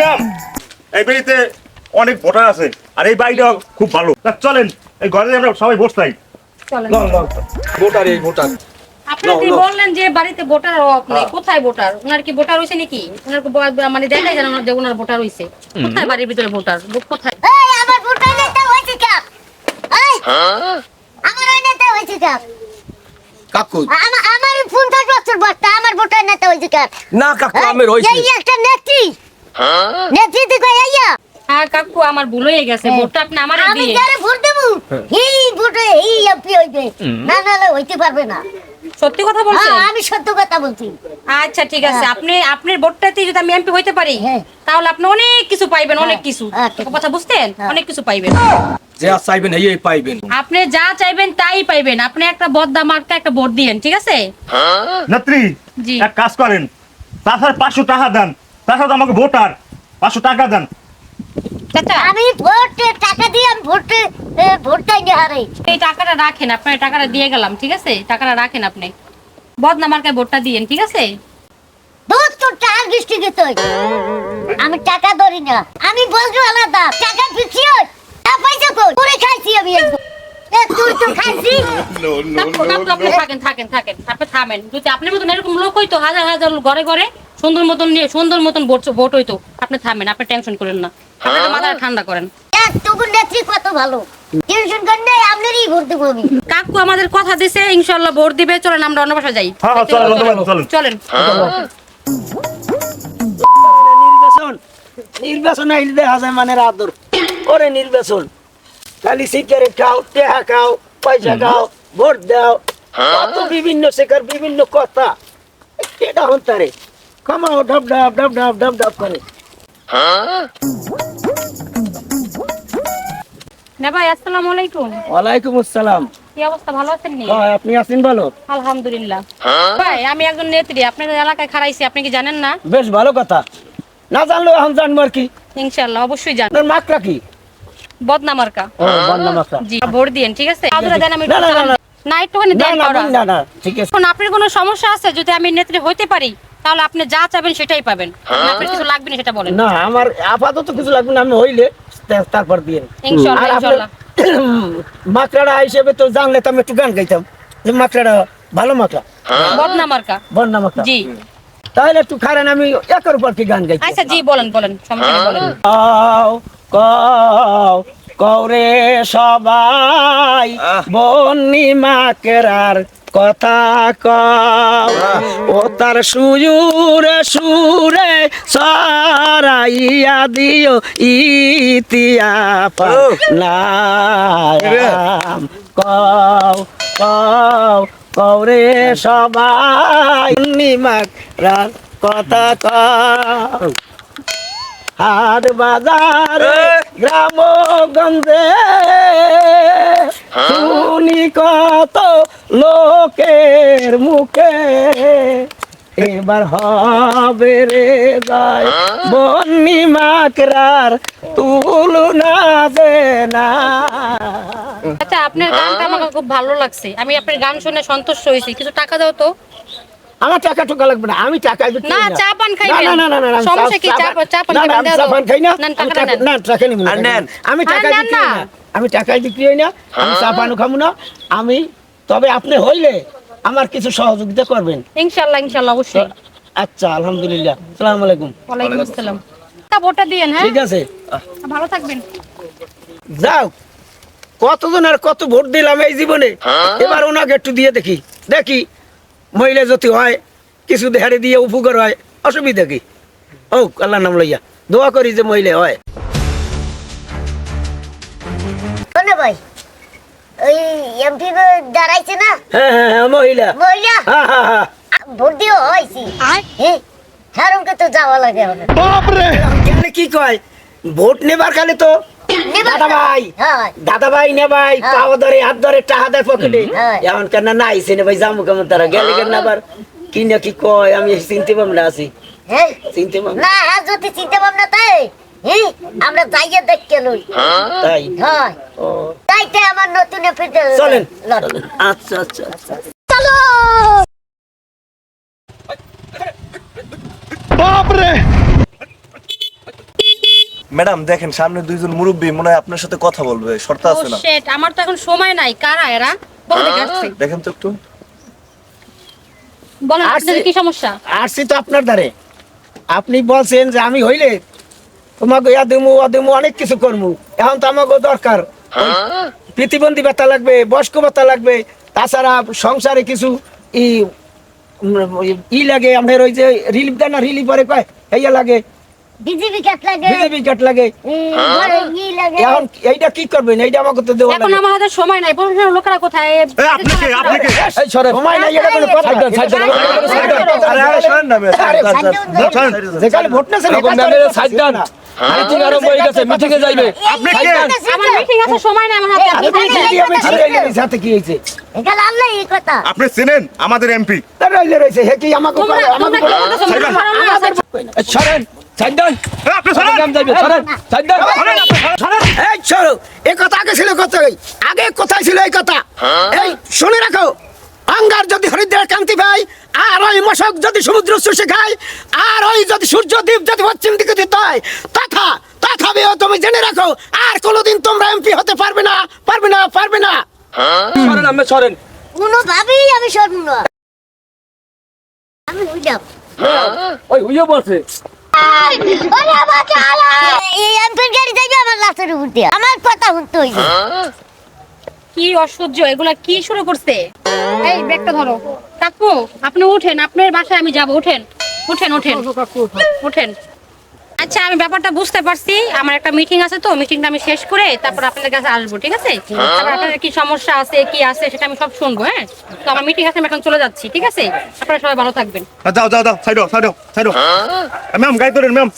Ma'am এই বাড়িতে অনেক ভোটার আছে আর এই বাড়িটা খুব ভালো। তা চলেন এই ঘরে আমরা সবাই বসতাই চলেন। ভোটার এই ভোটার। আপনি কি বললেন যে বাড়িতে ভোটার অভাব নেই? কোথায় ভোটার? ওনার কি ভোটার হইছে নাকি? ওনার কি মানে দেখাই জানেন যে ওনার ভোটার হইছে কোথায় বাড়ির ভিতরে ভোটার? কোথায়? এই আমার ভোটার নেতা হয়েছে কাপ এই আমার ওই নেতা হয়েছে কাপ কাকু। আমার আমার পঞ্চাশ বছর বয়সটা আমার ভোটার নেতা হয়েছে কাপ না কাকু আমি রইছি এই একটা নেত্রী নেত্রী দিকে আইয়া হ্যাঁ কাকু আমার ভুল হয়ে গেছে। ভোটটা আপনি আমারে আমি যারে ভোট দেবো এই ভোটে এই এমপি হইবে। না নাহলে হইতে পারবে না। সত্যি কথা বলছেন? হ্যাঁ আমি সত্য কথা বলছি। আচ্ছা ঠিক আছে। আপনি আপনার ভোটটাতে যদি আমি এমপি হইতে পারি হ্যাঁ। তাহলে আপনি অনেক কিছু পাইবেন অনেক কিছু। হ্যাঁ, কথা বুঝতেন হ্যাঁ। অনেক কিছু পাইবেন। যে আর চাইবেন এই পাইবেন। আপনি যা চাইবেন তাই পাইবেন। আপনি একটা বদ্দা মার্কা একটা ভোট দিয়েন ঠিক আছে? নেত্রী জি। এক কাজ করেন। তাছাড়া পাঁচশো টাকা দেন। তাছাড়া আমাকে ভোটার পাঁচশো টাকা দেন। চাচা আমি ভোটে টাকা দিয়ে আমি ভোটে হারাই এই টাকাটা রাখেন আপনার টাকাটা দিয়ে গেলাম ঠিক আছে? টাকাটা রাখেন আপনি। মার্কায় ভোটটা দিয়েন ঠিক আছে? গেছে আমি টাকা ধরি না। আমি বলছো আলাদা টাকা তা পয়সা কই? করে খাইছি আমি তুই তো খাইছি। থাকেন থাকেন থাকেন। আপনি থামেন। যদি আপনার মতন এরকম লোক হইতো হাজার হাজার ঘরে ঘরে সুন্দর মতন নিয়ে সুন্দর মতন ভোট ভোট হইতো। আপনি থামেন আপনি টেনশন করেন না। আপনি তো মাথা ঠান্ডা করেন। এক টুকুর নেত্রী কত ভালো। টেনশন করেন আপনারই ভোট দেবো আমি। কাকু আমাদের কথা দিছে ইনশাল্লাহ ভোট দিবে। চলেন আমরা অন্য বাসা যাই। হ্যাঁ হ্যাঁ চলেন ধন্যবাদ চলেন চলেন। নির্বাচন। নির্বাচন আইলে দেখা যায় মানে আদর। ওরে নির্বাচন। খালি সিগারেট খাও টেহা খাও পয়সা খাও ভোট দাও। কত বিভিন্ন শেখার বিভিন্ন কথা। এটা হন তারে। কামাও ডাব ডাব ডাব ডাব ডাব ডাব করে। না ভাই আসসালামু আলাইকুম। ওয়ালাইকুম আসসালাম। কি অবস্থা ভালো আছেন নি? হয়, আপনি আছেন ভালো? আলহামদুলিল্লাহ। ভাই আমি একজন নেত্রী আপনাদের এলাকায় খারাইছি আপনি কি জানেন না? বেশ ভালো কথা। না জানলো এখন জানব আর কি। ইনশাল্লাহ অবশ্যই জানেন আপনার মাকড়া কি? বদনা মার্কা। ও জি ভোট দিয়েন ঠিক আছে? আদুরা দেন আমি না, একটুখানি দেন না। না ঠিক আছে। আপনার কোনো সমস্যা আছে যদি আমি নেত্রী হইতে পারি? তাহলে আপনি যা চাইবেন সেটাই পাবেন। আপনার কিছু লাগবে না সেটা বলেন। না আমার আপাতত কিছু লাগবে না আমি হইলে তারপর দিয়ে ইনশাল্লাহ আর আপনার হিসেবে তো জানলে তো আমি একটু গান গাইতাম। যে মাকড়াটা ভালো মাকড়া। বদনা মার্কা। বন্যা মাকড়া। জি। তাহলে একটু খারেন আমি একের উপর কি গান গাইতাম আচ্ছা জি বলেন বলেন সমস্যা বলেন। কও কও কৌরে সবাই বন্নি মাকেরার কথা কও। ও তার সুরে সুরে সরাইয়া দিও ইতিয়া নাম কও কও কৌরে সবাই বন্নি মাকেরার কথা কও। হাট বাজারে গ্রাম গঞ্জে শুনি কত লোকের মুখে এবার হবে রে যায় বন্নি মাকরার তুলনা দে না। আচ্ছা আপনার গানটা আমাকে খুব ভালো লাগছে। আমি আপনার গান শুনে সন্তুষ্ট হয়েছি। কিছু টাকা দাও তো। আমার টাকা টোকা লাগবে না আমি টাকা বিক্রি না, চা পান খাইবেন। না না না না না সমস্যা কি? চা- চা পান না, না, আমি চা। পান খাই না। আমি টাকা- নেন। না টাকা নিব না নেন। আমি টাকা বিক্রি না। না। আমি টাকায় বিক্রি হই না। আমি চা পান খাব না। আমি তবে আপনি হইলে আমার কিছু সহযোগিতা করবেন। ইনশাল্লাহ ইনশাল্লাহ অবশ্যই। আচ্ছা আলহামদুলিল্লাহ। সালাম আলাইকুম। ওয়ালাইকুম আসসালাম। তা ভোটটা দিয়েন হ্যাঁ? ঠিক আছে। ভালো থাকবেন। যাও। কতজন আর কত ভোট দিলাম এই জীবনে? এবার ওনাকে একটু দিয়ে দেখি। দেখি মহিলা যদি হয় কিছু দেহারে দিয়ে উপকার হয় অসুবিধা কি? ও আল্লাহ নাম লইয়া। দোয়া করি যে মহিলা হয়। ভাই ওই এমপি দাঁড়াইছে না? হ্যাঁ হ্যাঁ হ্যাঁ মহিলা। মহিলা? হ্যাঁ হ্যাঁ হ্যাঁ। ভোট হ্যাঁ তো যাওয়া লাগে কেন কি কয়? ভোট নেবার কালে তো দাদা ভাই হ্যাঁ। দাদা ভাই নে ভাই। পাও ধরে হাত ধরে টাহা দেয় পকেটে। এমন কেন না আইসে না ভাই জামু কেমন তারা? গেলে কেন আবার? কি না কি কয়? আমি চিনতে পারব না আছি। হ্যাঁ চিনতে পারব না যদি চিনতে ভাবনা তাই আমরা যাইয়ে দেখতে লই। তাই? হয়। ও। তাইতে আমার নতুন এপিতে চলেন। আচ্ছা আচ্ছা আচ্ছা। চলো! ম্যাডাম দেখেন সামনে দুইজন মুরব্বী মনে হয় আপনার সাথে কথা বলবে শর্ত আছে না? শিট আমার তো এখন সময় নাই। কারা এরা? বলে আসছে। দেখেন তো একটু। বলেন। আপনাদের কি সমস্যা? আসছি তো আপনার দ্বারে আপনি বলছেন যে আমি হইলে তোমাকে ইয়া দেবো ও দেবো অনেক কিছু করব এখন তো আমাকে দরকার। প্রতিবন্ধী ভাতা লাগবে বয়স্ক ভাতা লাগবে তাছাড়া সংসারে কিছু ই ই লাগে আপনার ওই যে রিলিফ দেয় না রিলিফ পরে কয় এইয়া লাগে। বিজেপি কাট লাগে। বিজেপি কাট লাগে। এই, ঘরে ই লাগে। এখন এইটা কি করবেন? এইটা আমাকে তো দেওয়া এখন আমার হাতে সময় নাই প্রফেশনাল লোকেরা কোথায়? আপনি কে আপনি কে এই সরে সময় নাই এটা কোনো কথা সাইড দেন, সাইড দেন, সাইড দেন। আরে আরে শোনেন না ম্যাম। আরে, সাইড দেন, ছাড়েন। যেখানে ভোট দেন। মিটিং আরম্ভ হয়ে গেছে মিটিং এ যাইবে। আপনি কে? আমার মিটিং আছে সময় নাই আমার হাতে আপনি। কি আমি ছিঁড়ে গেলি, সাথে কি এখানে আনলে এই কথা। আপনি চেনেন আমাদের এমপি। তার রইলে রয়েছে হে কি আমাকে আমাকে সরেন আপনি সরেন এই এই কথা আগে ছিল কথা আগে কোথায় ছিল এই কথা? এই শুনে রাখো। আঙ্গার যদি হরিদ্রার কান্তি পায় আর ওই মশক যদি সমুদ্র শুষে খায় আর ওই যদি সূর্যদ্বীপ যদি পশ্চিম দিকে যেতে হয় তথা তথাপিও তুমি জেনে রাখো আর কোনোদিন তোমরা এমপি হতে পারবে না পারবে না পারবে না। সরেন আমি সরেন। কোনোভাবেই আমি শুনব না। আমি হই ওই হুইয়ে বলছে। ওরে এই গাড়ি যাইবে আমার লাশের উপর দিয়ে। আমার কথা শুনতে হইবে। কি অসহ্য এগুলা কি শুরু করছে? এই ব্যাগটা ধরো। কাকু আপনি উঠেন আপনার বাসায় আমি যাব উঠেন। উঠেন উঠেন। উঠেন। আচ্ছা আমি ব্যাপারটা বুঝতে পারছি। আমার একটা মিটিং আছে তো মিটিংটা আমি শেষ করে তারপর আপনাদের কাছে আসব ঠিক আছে? তারপর আপনাদের কি সমস্যা আছে কি আছে সেটা আমি সব শুনব হ্যাঁ? তো আমার মিটিং আছে আমি এখন চলে যাচ্ছি ঠিক আছে? আপনারা সবাই ভালো থাকবেন। যাও যাও যাও side side side ma'am guide করেন ম্যাম।